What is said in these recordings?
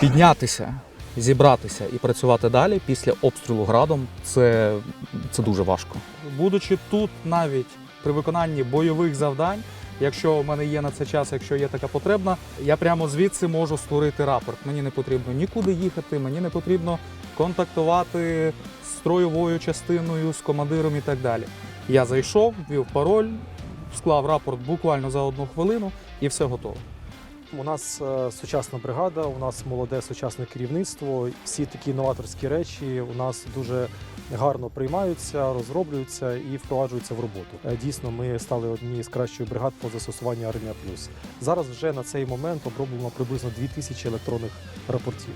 піднятися, зібратися і працювати далі після обстрілу градом це, це дуже важко. Будучи тут навіть при виконанні бойових завдань, якщо в мене є на це час, якщо є така потребна, я прямо звідси можу створити рапорт. Мені не потрібно нікуди їхати, мені не потрібно контактувати з строєвою частиною, з командиром і так далі. Я зайшов, ввів пароль, склав рапорт буквально за одну хвилину і все готово. У нас е, сучасна бригада, у нас молоде сучасне керівництво. Всі такі новаторські речі у нас дуже гарно приймаються, розроблюються і впроваджуються в роботу. Е, Дійсно, ми стали однією з кращих бригад по застосуванню Армія Плюс. Зараз вже на цей момент оброблено приблизно 2000 електронних рапортів.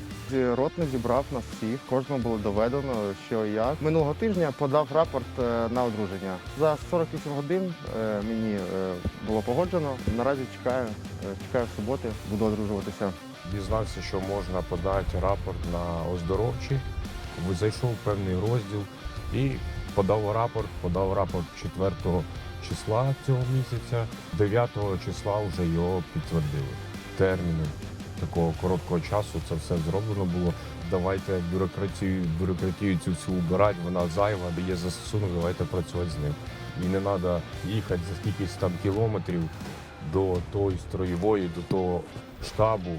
Ротний зібрав нас всіх, кожному було доведено, що як. Минулого тижня подав рапорт е, на одруження. За 48 годин е, мені е, було погоджено. Наразі чекаю, е, чекаю суботи, буду одружуватися. дізнався, що можна подати рапорт на оздоровчий. Зайшов в певний розділ і подав рапорт, подав рапорт 4 числа цього місяця, 9 числа вже його підтвердили. Терміни такого короткого часу це все зроблено було. Давайте бюрократію, бюрократію цю всю убирати, вона зайва, є застосунок, давайте працювати з ним. І не треба їхати за скількись там кілометрів до тої строєвої, до того штабу,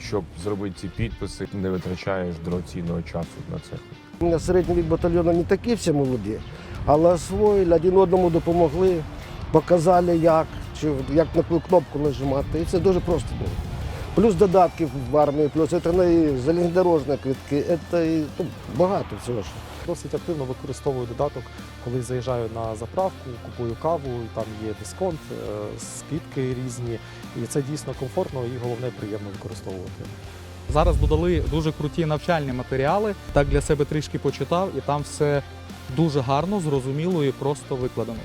щоб зробити ці підписи, не витрачаєш дорогоцінного часу на це. Мене середній вік батальйону не такі всі молоді, але освоїли, один одному допомогли, показали, як, чи як на яку кнопку нажимати. І це дуже просто було. Плюс додатки в армії, плюс це не залізнодорожні квитки, це і, ну, багато всього. ж. Досить активно використовую додаток, коли заїжджаю на заправку, купую каву, там є дисконт, е, скидки різні. І це дійсно комфортно і головне приємно використовувати. Зараз додали дуже круті навчальні матеріали. Так для себе трішки почитав, і там все дуже гарно, зрозуміло і просто викладено.